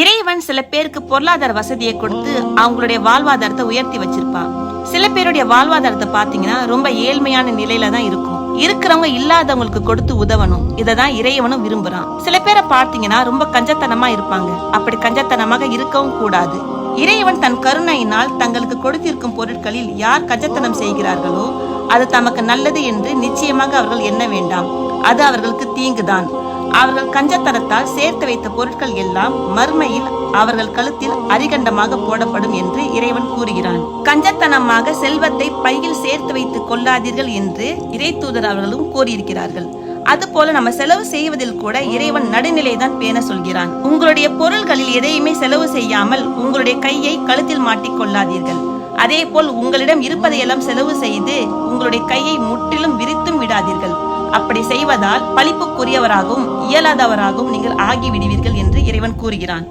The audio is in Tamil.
இறைவன் சில பேருக்கு பொருளாதார வசதியை கொடுத்து அவங்களுடைய வாழ்வாதாரத்தை உயர்த்தி வச்சிருப்பான் சில பேருடைய வாழ்வாதாரத்தை பாத்தீங்கன்னா ரொம்ப ஏழ்மையான நிலையில தான் இருக்கும். இருக்கிறவங்க இல்லாதவங்களுக்கு கொடுத்து உதவணும். இதை தான் இறைவனும் விரும்புறான். சில பேரை பார்த்தீங்கன்னா ரொம்ப கஞ்சத்தனமா இருப்பாங்க. அப்படி கஞ்சத்தனமாக இருக்கவும் கூடாது. இறைவன் தன் கருணையினால் தங்களுக்கு கொடுத்திருக்கும் பொருட்களில் யார் கஞ்சத்தனம் செய்கிறார்களோ அது தமக்கு நல்லது என்று நிச்சயமாக அவர்கள் எண்ண வேண்டாம். அது அவர்களுக்கு தீங்குதான். அவர்கள் கஞ்சத்தனத்தால் சேர்த்து வைத்த பொருட்கள் எல்லாம் மறுமையில் அவர்கள் கழுத்தில் அரிகண்டமாக போடப்படும் என்று இறைவன் கூறுகிறான். கஞ்சத்தனமாக செல்வத்தை பையில் சேர்த்து வைத்துக் கொள்ளாதீர்கள் என்று இறை தூதர் அவர்களும் கூறியிருக்கிறார்கள். அதுபோல நம்ம செலவு செய்வதில் கூட இறைவன் நடுநிலை தான் பேண சொல்கிறான். உங்களுடைய பொருள்களில் எதையுமே செலவு செய்யாமல் உங்களுடைய கையை கழுத்தில் மாட்டிக் கொள்ளாதீர்கள். அதே போல் உங்களிடம் இருப்பதையெல்லாம் செலவு செய்து உங்களுடைய கையை முற்றிலும் விரித்தும் விடாதீர்கள். அப்படி செய்வதால் பழிப்புக்குரியவராகவும் இயலாதவராகவும் நீங்கள் ஆகிவிடுவீர்கள் என்று இறைவன் கூறுகிறான்.